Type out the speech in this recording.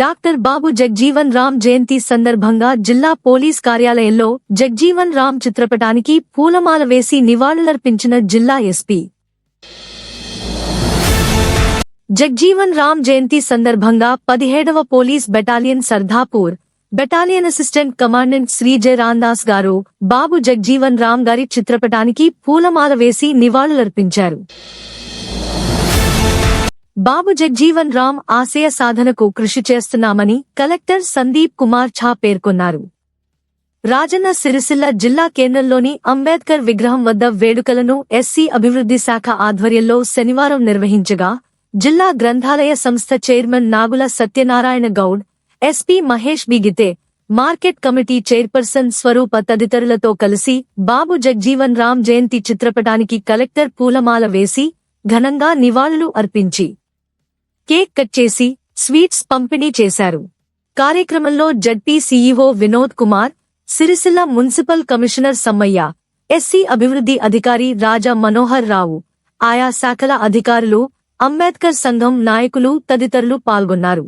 Doctor Babu Jagjivan Ram Jayanti సందర్భంగా జిల్లా police కార్యాలయంలో జగ్జీవన్ రామ్ చిత్రపటానికి పూలమాల వేసి నివాళులర్పించిన జిల్లా ఎస్పీ. జగ్జీవన్ రామ్ జయంతి సందర్భంగా పదిహేడవ police battalion Sardapur battalion assistant commandant Shri J Ramdas గారు బాబు జగ్జీవన్ రామ్ గారి చిత్రపటానికి పూలమాల వేసి నివాళులర్పించారు. బాబు జగ్జీవన్ రామ్ ఆశయ సాధనకు కృషి చేస్తున్నామని కలెక్టర్ సందీప్ కుమార్ ఝా పేర్కొన్నారు. రాజన్న సిరిసిల్ల జిల్లా కేంద్రంలోని అంబేద్కర్ విగ్రహం వద్ద వేడుకలను ఎస్సీ అభివృద్ధి శాఖ ఆధ్వర్యంలో శనివారం నిర్వహించగా జిల్లా గ్రంథాలయ సంస్థ చైర్మన్ నాగుల సత్యనారాయణ గౌడ్ ఎస్పీ మహేష్ బిగితే మార్కెట్ కమిటీ చైర్పర్సన్ స్వరూప తదితరులతో కలిసి బాబు జగ్జీవన్ రామ్ జయంతి చిత్రపటానికి కలెక్టర్ పూలమాల వేసి ఘనంగా నివాళులు అర్పించి కేక్ కట్ చేసి స్వీట్స్ పంపిణీ చేశారు. కార్యక్రమంలో ZP CEO Vinod Kumar Sircilla municipal commissioner Sammaiah SC అభివృద్ధి అధికారి రాజా మనోహర్ రావు ఆయా శాఖల అధికారులు అంబేద్కర్ సంఘం నాయకులు తదితరులు పాల్గొన్నారు.